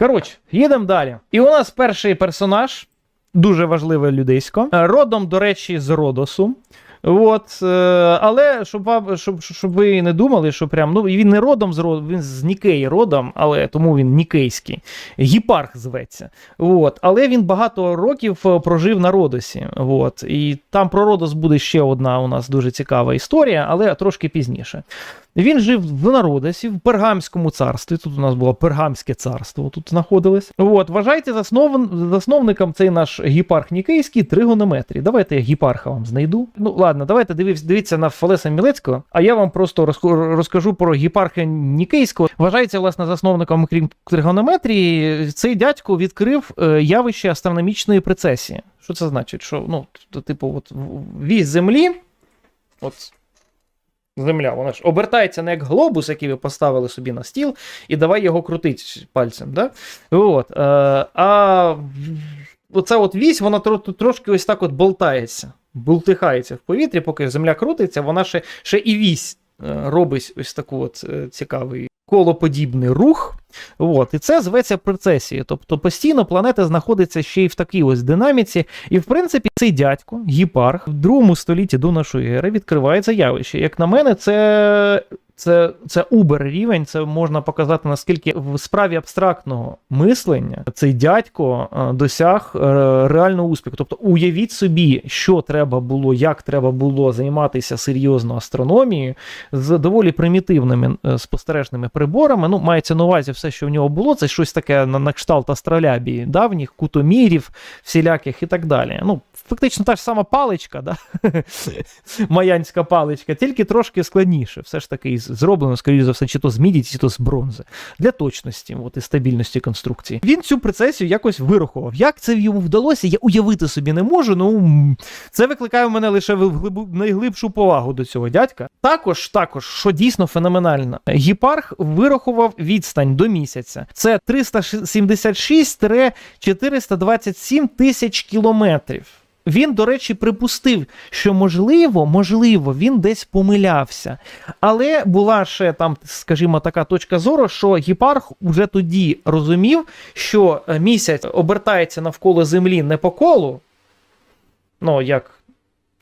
Коротше, їдемо далі. І у нас перший персонаж, дуже важливе людейсько. Е, Родом, до речі, з Родосу. От, е, але щоб, вам- щоб, щоб ви не думали, що прям ну він не родом з родом, він з Нікеї родом, але тому він нікейський. Гіпарх зветься. От, але він багато років е, прожив на Родосі. От, і там про Родос буде ще одна у нас дуже цікава історія, але трошки пізніше. Він жив в Народосі, в Пергамському царстві. Тут у нас було Пергамське царство, тут знаходилось. От, вважайте заснов... засновником цей наш гіпарх Нікейський тригонометрії. Давайте я гіпарха вам знайду. Ну ладно, давайте дивіться, дивіться на Фалеса Мілецького, а я вам просто розкажу про гіпарха Нікейського. Вважається, власне, засновником крім тригонометрії. Цей дядько відкрив е, явище астрономічної прецесії. Що це значить? Що, ну, типу, от вісь Землі. От Земля, вона ж обертається не як глобус, який ви поставили собі на стіл, і давай його крутить пальцем. Да? От, е, а оця от вісь, вона тро- трошки ось так от болтається, болтихається в повітрі, поки земля крутиться, вона ще, ще і вісь е, робить ось таку от е, цікавий колоподібний рух. От, і це зветься прецесією. Тобто постійно планета знаходиться ще й в такій ось динаміці. І в принципі, цей дядько, гіпарх, в другому столітті до нашої ери відкриває це явище. Як на мене, це. Це, це убер рівень, це можна показати, наскільки в справі абстрактного мислення цей дядько е, досяг е, реального успіху. Тобто, уявіть собі, що треба було, як треба було займатися серйозно астрономією з доволі примітивними е, спостережними приборами. Ну, мається на увазі все, що в нього було, це щось таке на, кшталт астролябії давніх, кутомірів, всіляких і так далі. Ну, фактично та ж сама паличка, да? маянська паличка, тільки трошки складніше. Все ж таки із- зроблено, скоріш за все, чи то з міді, чи то з бронзи. Для точності от, і стабільності конструкції. Він цю процесію якось вирахував. Як це йому вдалося, я уявити собі не можу. Ну це викликає в мене лише вглибу- найглибшу повагу до цього дядька. Також, також, що дійсно феноменально, гіпарх вирахував відстань до місяця. Це 376-427 тисяч кілометрів. Він, до речі, припустив, що можливо, можливо, він десь помилявся. Але була ще там, скажімо, така точка зору, що гіпарх уже тоді розумів, що е, місяць обертається навколо Землі не по колу, ну як,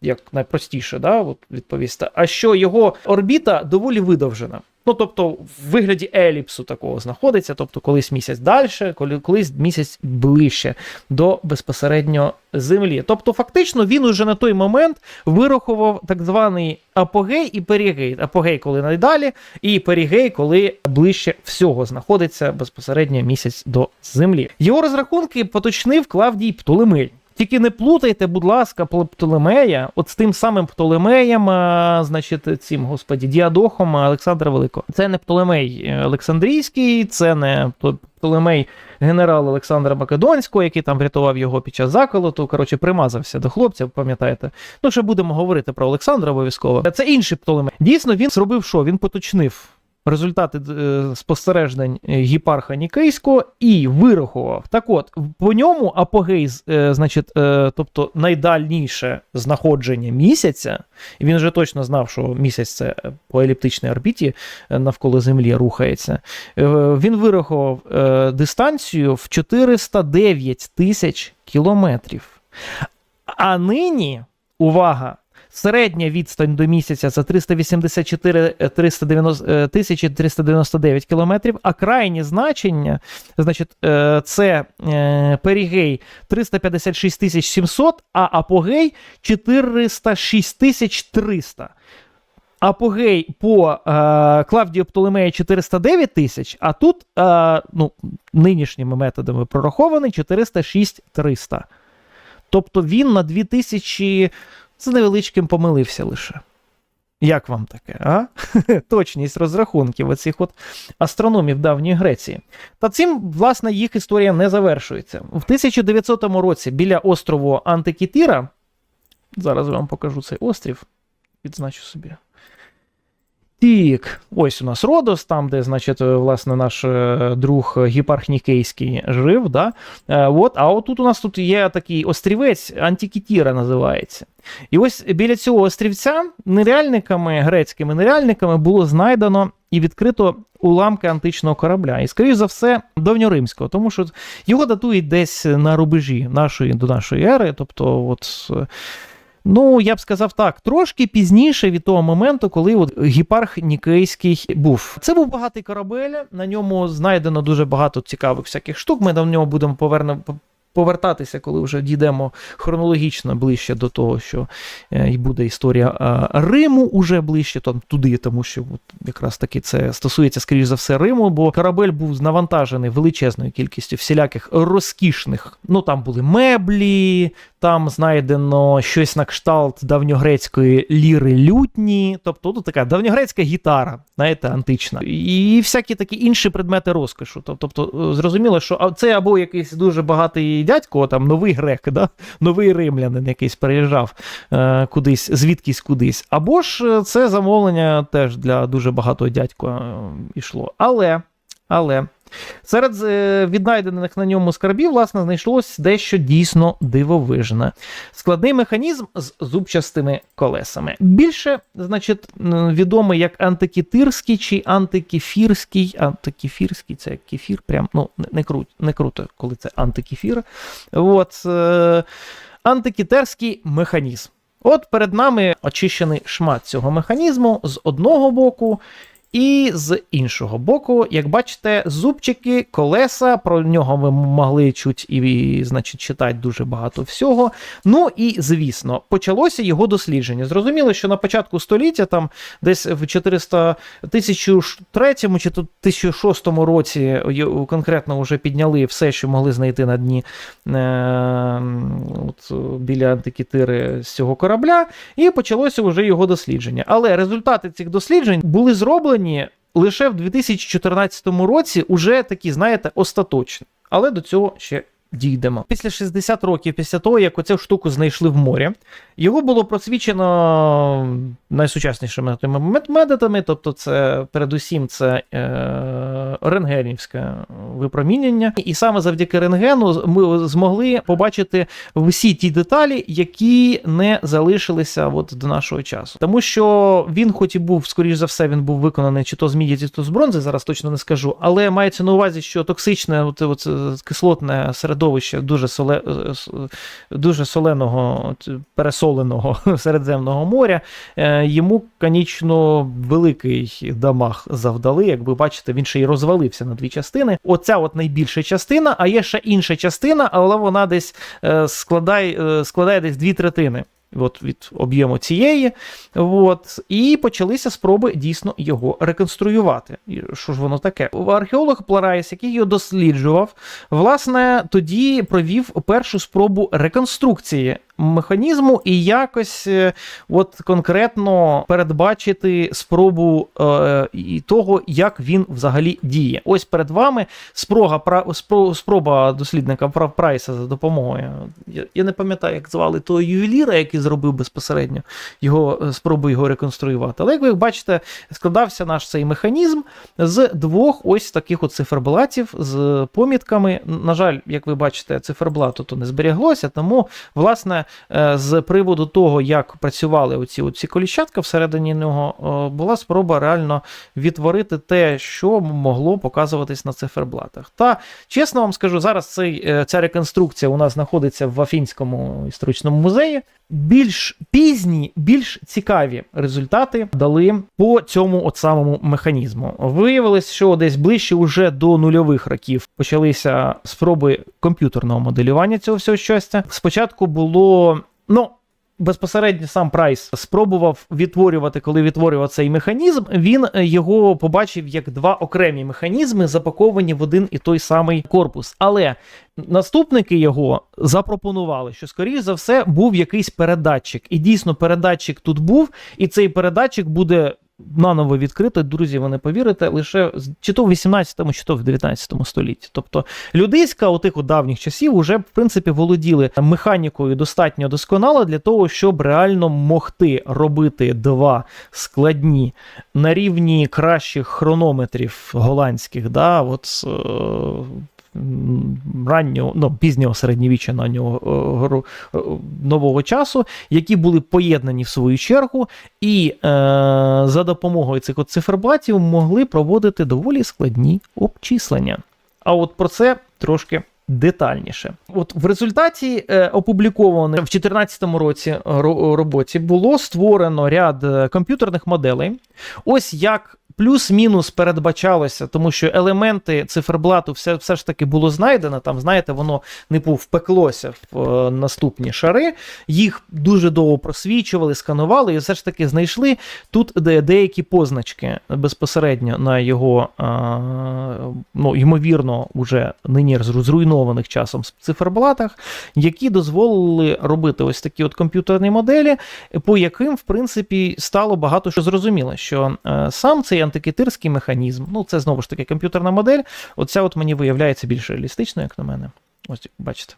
як найпростіше, да, от відповісти, а що його орбіта доволі видовжена. Ну, тобто, в вигляді еліпсу такого знаходиться, тобто колись місяць далі, коли- колись місяць ближче до безпосередньо Землі. Тобто, фактично, він уже на той момент вирахував так званий апогей і перігей. Апогей, коли найдалі, і перігей, коли ближче всього знаходиться безпосередньо місяць до Землі. Його розрахунки поточнив Клавдій Птолемей. Тільки не плутайте, будь ласка, Птолемея, от з тим самим Птолемеєм, а, значить, цим, господі, діадохом Олександра Великого. Це не Птолемей е, Олександрійський, це не Птолемей генерал Олександра Македонського, який там врятував його під час заколоту. Коротше, примазався до хлопців, пам'ятаєте? Ну, ще будемо говорити про Олександра обов'язково. Це інший Птолемей. Дійсно, він зробив що? Він поточнив результати е, спостережень е, гіпарха Нікейського і вирахував. Так от, по ньому апогей, е, значить, тобто найдальніше знаходження місяця, і він вже точно знав, що місяць це по еліптичній орбіті навколо Землі рухається. Він вирахував дистанцію в 409 тисяч кілометрів. А нині, увага, середня відстань до місяця це 384 е, 390, е, тисячі 399 кілометрів, а крайнє значення, значить, е, це перігей 356 тисяч 700, а апогей 406 тисяч 300. Апогей по е, Клавдію Птолемея 409 тисяч, а тут е, ну, нинішніми методами прорахований 406 300. Тобто він на 2000 з невеличким помилився лише. Як вам таке, а? Точність розрахунків оцих от астрономів давньої Греції. Та цим, власне, їх історія не завершується. В 1900 році біля острову Антикітіра, зараз я вам покажу цей острів, відзначу собі. Тік, ось у нас Родос, там, де, значить, е, власне, наш е, друг Гіпарх Нікейський жив. Да? Е, От, а от тут у нас тут є такий острівець, Антікітіра називається. І ось біля цього острівця неряльниками, грецькими неряльниками було знайдено і відкрито уламки античного корабля. І, скоріш за все, давньоримського, тому що його датують десь на рубежі нашої до нашої ери. Тобто, от. Ну, я б сказав так, трошки пізніше від того моменту, коли от гіпарх Нікейський був. Це був багатий корабель, на ньому знайдено дуже багато цікавих всяких штук. Ми до нього будемо поверне, повертатися, коли вже дійдемо хронологічно ближче до того, що е, буде історія е, Риму уже ближче там, туди, тому що от, якраз таки це стосується, скоріш за все, Риму, бо корабель був навантажений величезною кількістю всіляких розкішних. Ну там були меблі, там знайдено щось на кшталт давньогрецької ліри лютні, тобто тут така давньогрецька гітара, знаєте, антична, і всякі такі інші предмети розкошу. Тобто, е, зрозуміло, що це або якийсь дуже багатий дядько, там новий грек, да? новий римлянин якийсь переїжджав е, кудись, звідкись кудись, або ж е, це замовлення теж для дуже багатого дядька е, йшло. Але, але. Серед е, віднайдених на ньому скарбів, власне, знайшлось дещо дійсно дивовижне. Складний механізм з зубчастими колесами. Більше, значить, відомий як антикітирський чи антикефірський. Антикефірський це кефір, прям ну не, не, крут, не круто, коли це антикефір. От, е, антикітерський механізм. От перед нами очищений шмат цього механізму з одного боку. І з іншого боку, як бачите, зубчики, колеса, про нього ви могли чуть і, значить, читати дуже багато всього. Ну і звісно, почалося його дослідження. Зрозуміло, що на початку століття, там десь в 400 1003 чи то 1006 році конкретно вже підняли все, що могли знайти на дні е, от, біля антикітири з цього корабля, і почалося вже його дослідження. Але результати цих досліджень були зроблені лише в 2014 році, уже такі, знаєте, остаточні. Але до цього ще дійдемо. Після 60 років, після того, як оцю штуку знайшли в морі, його було просвічено найсучаснішими мет- методами, тобто це передусім це е, рентгенівське випромінення. І саме завдяки рентгену ми змогли побачити всі ті деталі, які не залишилися от до нашого часу. Тому що він, хоч і був, скоріш за все, він був виконаний чи то з міді, чи то з бронзи, зараз точно не скажу, але мається на увазі, що токсичне, от, от, кислотне середовище дуже соле, е, дуже соленого, пересоленого Середземного моря, е, йому, конечно, великий дамаг завдали. Як ви бачите, він ще й розвалився на дві частини. Оця от найбільша частина, а є ще інша частина, але вона десь е, складає, складає десь дві третини. От від об'єму цієї, от, і почалися спроби дійсно його реконструювати. І що ж воно таке? Археолог Пларайс, який його досліджував, власне, тоді провів першу спробу реконструкції механізму і якось е, от конкретно передбачити спробу е, того, як він взагалі діє. Ось перед вами спрога, спроба дослідника Пра- Прайса за допомогою. Я, не пам'ятаю, як звали того ювеліра, який зробив безпосередньо його е, спробу його реконструювати. Але як ви бачите, складався наш цей механізм з двох ось таких от циферблатів з помітками. На жаль, як ви бачите, циферблату то не зберіглося, тому власне з приводу того, як працювали оці, оці коліщатка всередині нього, е, була спроба реально відтворити те, що могло показуватись на циферблатах. Та чесно вам скажу, зараз цей, е, ця реконструкція у нас знаходиться в Афінському історичному музеї. Більш пізні, більш цікаві результати дали по цьому от самому механізму. Виявилось, що десь ближче уже до нульових років почалися спроби комп'ютерного моделювання цього всього щастя. Спочатку було ну. Безпосередньо сам Прайс спробував відтворювати, коли відтворював цей механізм. Він е, його побачив як два окремі механізми, запаковані в один і той самий корпус. Але наступники його запропонували, що скоріш за все був якийсь передатчик. І дійсно, передатчик тут був, і цей передатчик буде наново відкрито, друзі, ви не повірите, лише чи то в 18-му, чи то в 19 столітті. Тобто людиська у тих от давніх часів уже в принципі володіли механікою достатньо досконало для того, щоб реально могти робити два складні на рівні кращих хронометрів голландських, да, от е, раннього, ну, пізнього середньовіччя на нього е, нового часу, які були поєднані в свою чергу, і е, за допомогою цих от циферблатів могли проводити доволі складні обчислення. А от про це трошки детальніше. От в результаті е, опубліковано в 2014 році е, роботі було створено ряд е, комп'ютерних моделей. Ось як плюс-мінус передбачалося, тому що елементи циферблату все, все ж таки було знайдено. Там, знаєте, воно не впеклося в е, наступні шари. Їх дуже довго просвічували, сканували, і все ж таки знайшли тут де, деякі позначки безпосередньо на його, а, ну, ймовірно, уже нині зруйнованих часом циферблатах, які дозволили робити ось такі от комп'ютерні моделі, по яким, в принципі, стало багато що зрозуміло, що е, сам цей антикитирський механізм, ну це знову ж таки комп'ютерна модель, оця от мені виявляється більш реалістичною, як на мене. Ось бачите.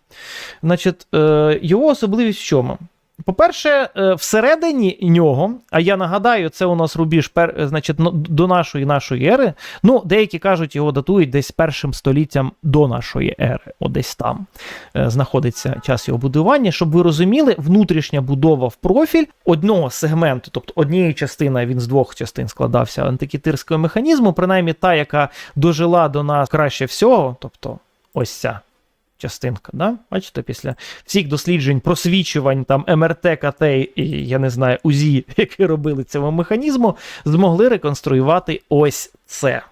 Значить, е, його особливість в чому? По-перше, е, всередині нього, а я нагадаю, це у нас рубіж пер, е, значить, ну, до нашої нашої ери. Ну, деякі кажуть, його датують десь першим століттям до нашої ери, от десь там е, знаходиться час його будування. Щоб ви розуміли, внутрішня будова в профіль одного сегменту, тобто однієї частини, він з двох частин складався антикітирського механізму, принаймні та, яка дожила до нас краще всього, тобто ось ця частинка. Да? Бачите, після всіх досліджень, просвічувань, там МРТ, КТ і я не знаю, УЗІ, які робили цього механізму, змогли реконструювати ось це.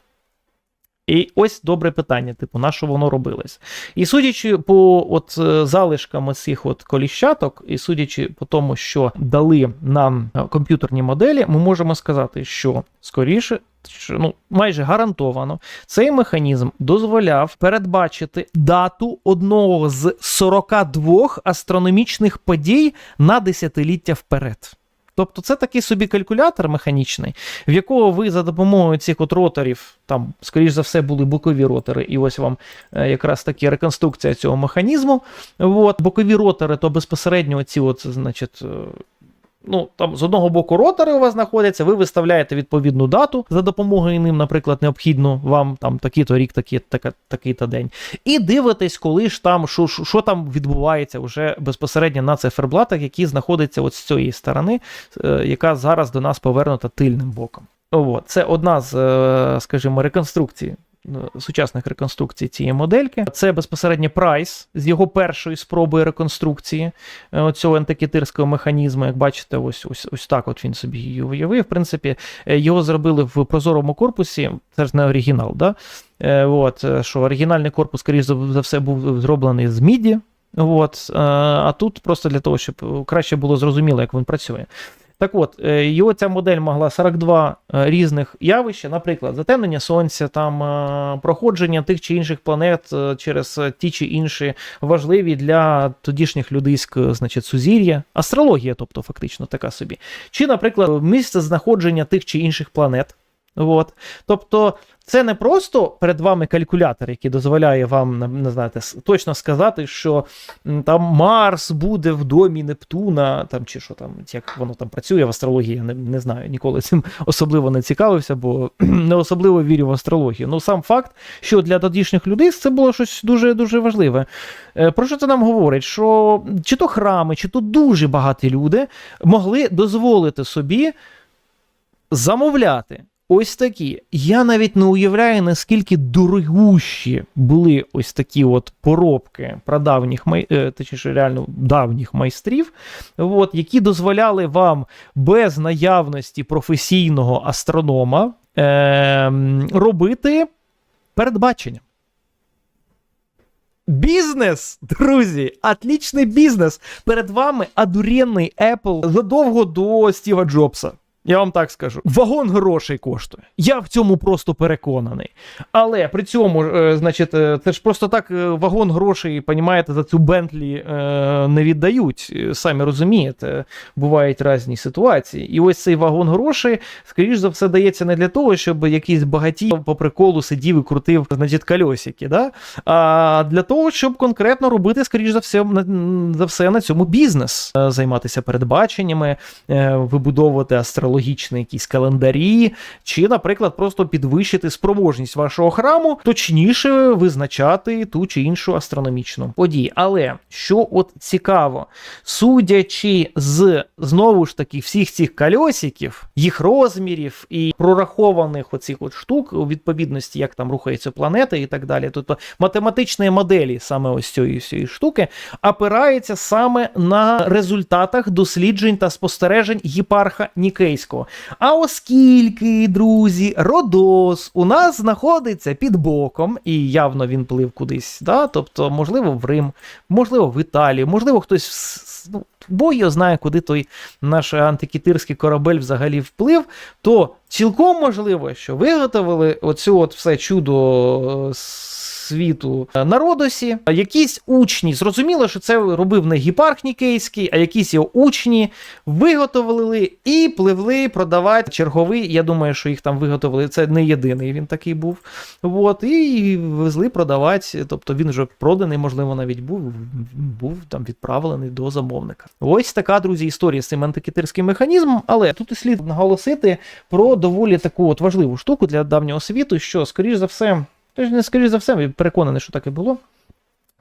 І ось добре питання, типу, на що воно робилось? І судячи по от е, залишкам цих от коліщаток, і судячи по тому, що дали нам е, комп'ютерні моделі, ми можемо сказати, що скоріше, що, ну, майже гарантовано, цей механізм дозволяв передбачити дату одного з 42 астрономічних подій на десятиліття вперед. Тобто це такий собі калькулятор механічний, в якого ви за допомогою цих от роторів, там, скоріш за все, були бокові ротори, і ось вам е, якраз таки реконструкція цього механізму. От, бокові ротори, то безпосередньо ці от, значить, е, ну, там з одного боку ротори у вас знаходяться, ви виставляєте відповідну дату за допомогою ним, наприклад, необхідно вам там такий-то рік, такий, така, такий-то день. І дивитесь, коли ж там, що, що, там відбувається вже безпосередньо на циферблатах, які знаходяться от з цієї сторони, е, яка зараз до нас повернута тильним боком. От. Це одна з, е, скажімо, реконструкцій. Е, Сучасних реконструкцій цієї модельки. Це безпосередньо Прайс з його першої спроби реконструкції е, цього антикітирського механізму. Як бачите, ось ось ось так от він собі її уявив. В принципі, е, його зробили в прозорому корпусі. Це ж не оригінал, да? От, що оригінальний корпус, скоріш за все, був зроблений з міді. От, а тут просто для того, щоб краще було зрозуміло, як він працює. Так от, е, його ця модель могла 42 е, різних явища, наприклад, затемнення сонця, там е, проходження тих чи інших планет е, через е, ті чи інші важливі для тодішніх людиськ, е, значить, сузір'я, астрологія, тобто фактично така собі. Чи, наприклад, місце знаходження тих чи інших планет. От. Тобто, це не просто перед вами калькулятор, який дозволяє вам не- знаєте, точно сказати, що там Марс буде в домі Нептуна, там чи що там, як воно там працює в астрології, я не, не знаю, ніколи цим особливо не цікавився, бо не особливо вірю в астрологію. Ну сам факт, що для тодішніх людей це було щось дуже дуже важливе. Е, Про що це нам говорить? Що чи то храми, чи то дуже багаті люди могли дозволити собі замовляти. Ось такі. Я навіть не уявляю, наскільки дорогущі були ось такі от поробки прадавніх е, точніше, реально давніх майстрів, от, які дозволяли вам без наявності професійного астронома е, робити передбачення. Бізнес, друзі, отлічний бізнес. Перед вами адуренний Apple задовго до Стіва Джобса. Я вам так скажу. Вагон грошей коштує. Я в цьому просто переконаний. Але при цьому, е, значить, е, це ж просто так е, вагон грошей, понімаєте, за цю Бентлі е, не віддають. Е, Самі розумієте, бувають різні ситуації. І ось цей вагон грошей, скоріш за все, дається не для того, щоб якийсь багатій по приколу сидів і крутив, значить, кольосики, да? а для того, щоб конкретно робити, скоріш за все, на, за все на цьому бізнес, займатися передбаченнями, е, вибудовувати астрологічні якісь календарі, чи, наприклад, просто підвищити спроможність вашого храму, точніше визначати ту чи іншу астрономічну подію. Але що от цікаво, судячи з знову ж таки всіх цих кольосиків, їх розмірів і прорахованих оцих от штук у відповідності, як там рухаються планети і так далі. Тобто математичні моделі саме ось цієї всієї штуки опирається саме на результатах досліджень та спостережень єпарха Нікейського. А оскільки, друзі, Родос у нас знаходиться під боком, і явно він плив кудись, да? тобто, можливо, в Рим, можливо, в Італію, можливо, хтось. Ну, Бог його знає, куди той наш антикітирський корабель взагалі вплив, то цілком можливо, що виготовили оцю от все чудо е, світу е, на Родосі. Якісь учні, зрозуміло, що це робив не гіпарх Нікейський, а якісь його учні виготовили і пливли продавати черговий. Я думаю, що їх там виготовили. Це не єдиний він такий був. От, і везли продавати. Тобто він вже проданий, можливо, навіть був, був там відправлений до замовника. Ось така, друзі, історія з цим антикітирським механізмом. Але тут і слід наголосити про доволі таку от важливу штуку для давнього світу, що, скоріш за все, Тож не скоріш за все, я переконаний, що так і було.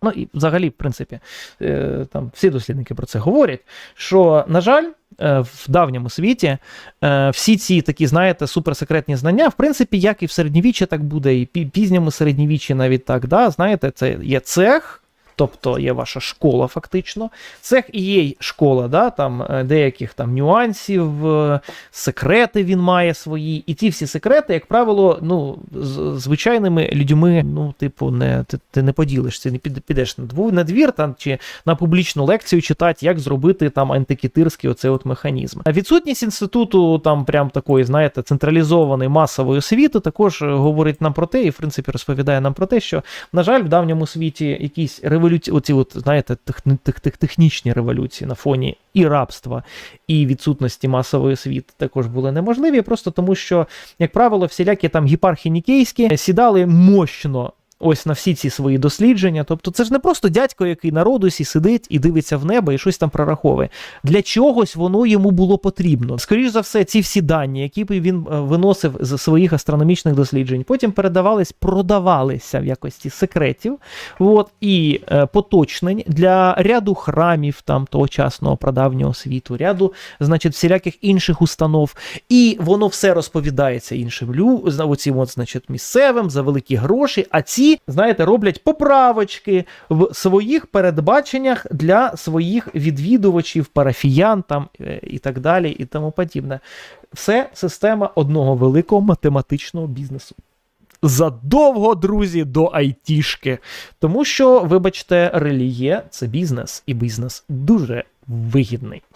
Ну і взагалі, в принципі, е, там всі дослідники про це говорять. Що, на жаль, е, в давньому світі е, всі ці такі, знаєте, суперсекретні знання, в принципі, як і в середньовіччі, так буде, і пізньому середньовіччі навіть так. Да? Знаєте, це є цех. Тобто є ваша школа, фактично. Цех і є школа, да, там е, деяких там нюансів, е, секрети він має свої. І ці всі секрети, як правило, ну, з звичайними людьми, ну, типу, не, ти, ти не поділишся, не підеш на дву на двір там, чи на публічну лекцію читати, як зробити там антикітирський оцей от механізм. Відсутність інституту там прям такої, знаєте, централізованої масової освіти також е, говорить нам про те, і в принципі розповідає нам про те, що на жаль, в давньому світі якісь революції, оці от, знаєте, тех- тех- технічні революції на фоні і рабства, і відсутності масової освіти також були неможливі, просто тому що, як правило, всілякі там гіпархи нікейські сідали мощно. Ось на всі ці свої дослідження. Тобто, це ж не просто дядько, який на родусі сидить і дивиться в небо і щось там прораховує. Для чогось воно йому було потрібно. Скоріше за все, ці всі дані, які він е, виносив з своїх астрономічних досліджень, потім передавались, продавалися в якості секретів, от, і е, поточнень для ряду храмів там тогочасного прадавнього світу, ряду, значить, всіляких інших установ. І воно все розповідається іншим лю, оцім от, значить, місцевим за великі гроші. А ці, знаєте, роблять поправочки в своїх передбаченнях для своїх відвідувачів, парафіян там е, і так далі, і тому подібне. Все система одного великого математичного бізнесу. Задовго, друзі, до айтішки. Тому що, вибачте, релігія це бізнес, і бізнес дуже вигідний.